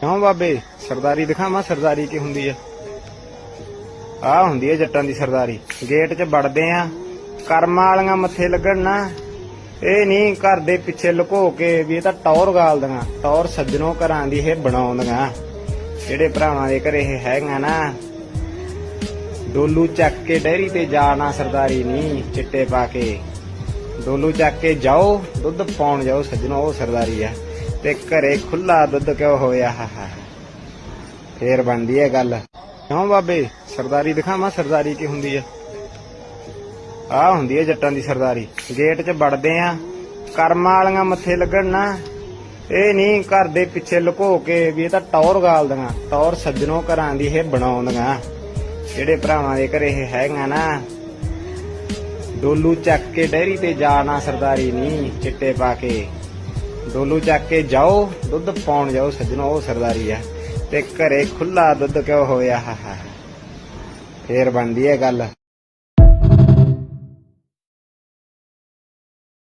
ਕਿਉਂ ਬਾਬੇ? ਸਰਦਾਰੀ ਦਿਖਾਵਾਂ, ਸਰਦਾਰੀ ਕੀ ਹੁੰਦੀ ਆ? ਆ ਹੁੰਦੀ ਆ ਜੱਟਾਂ ਦੀ ਸਰਦਾਰੀ। ਗੇਟ 'ਚ ਵੜਦੇ ਆ, ਕਰਮਾਂ ਵਾਲੀਆਂ ਮੱਥੇ ਲੱਗਣ ਨਾ। ਇਹ ਨਹੀਂ ਘਰ ਦੇ ਪਿੱਛੇ ਲੁਕੋ ਕੇ ਵੀ ਇਹ ਤਾਂ ਟੌਰ ਗਾਲਦੀਆਂ ਟੌਰ ਸੱਜਣੋਂ ਘਰਾਂ ਦੀ ਇਹ ਬਣਾਉਂਦੀਆਂ ਜਿਹੜੇ ਭਰਾਵਾਂ ਦੇ ਘਰੇ ਇਹ ਹੈਗਾ ਨਾ, ਡੋਲੂ ਚੱਕ ਕੇ ਡੈਰੀ ਤੇ ਜਾਣਾ ਸਰਦਾਰੀ ਨਹੀਂ ਚਿੱਟੇ ਪਾ ਕੇ। ਡੋਲੂ ਚੱਕ ਕੇ ਜਾਓ, ਦੁੱਧ ਪਾਉਣ ਜਾਓ ਸੱਜਣੋ, ਉਹ ਸਰਦਾਰੀ ਆ। ਤੇ ਘਰੇ ਖੁੱਲਾ ਦੁੱਧ ਕਿਉਂ ਹੋਇਆ? ਹਾ ਹਾ ਫੇਰ ਬਣਦੀ ਹੈ ਗੱਲ। ਕਿਉਂ ਬਾਬੇ? ਸਰਦਾਰੀ ਦਿਖਾਵਾਂ, ਸਰਦਾਰੀ ਕੀ ਹੁੰਦੀ ਆ? ਆ ਹੁੰਦੀ ਹੈ ਜੱਟਾਂ ਦੀ ਸਰਦਾਰੀ। ਗੇਟ 'ਚ ਵੜਦੇ ਆ, ਕਰਮਾਂ ਵਾਲੀਆਂ ਮੱਥੇ ਲੱਗਣ ਨਾ। ਇਹ ਨਹੀਂ ਘਰ ਦੇ ਪਿੱਛੇ ਲੁਕੋ ਕੇ ਵੀ ਇਹ ਤਾਂ ਟੌਰ ਗਾਲਦੀਆਂ, ਟੌਰ ਸੱਜਣੋਂ ਘਰਾਂ ਦੀ ਇਹ ਬਣਾਉਂਦੀਆਂ। ਜਿਹੜੇ ਭਰਾਵਾਂ ਦੇ ਘਰੇ ਇਹ ਹੈਗਾ ਨਾ, ਡੋਲੂ ਚੱਕ ਕੇ ਡੈਰੀ ਤੇ ਜਾਣਾ ਸਰਦਾਰੀ ਨਹੀਂ ਚਿੱਟੇ ਪਾ ਕੇ। ਡੋਲੂ ਚੱਕ ਕੇ ਜਾਓ, ਦੁੱਧ ਪਾਉਣ ਜਾਓ ਸੱਜਣੋ, ਉਹ ਸਰਦਾਰੀ ਆ। ਤੇ ਘਰੇ ਖੁੱਲਾ ਦੁੱਧ ਕਿਉਂ ਹੋਇਆ? ਹਾ ਹਾ। ਫੇਰ ਬਣਦੀ ਹੈ ਗੱਲ।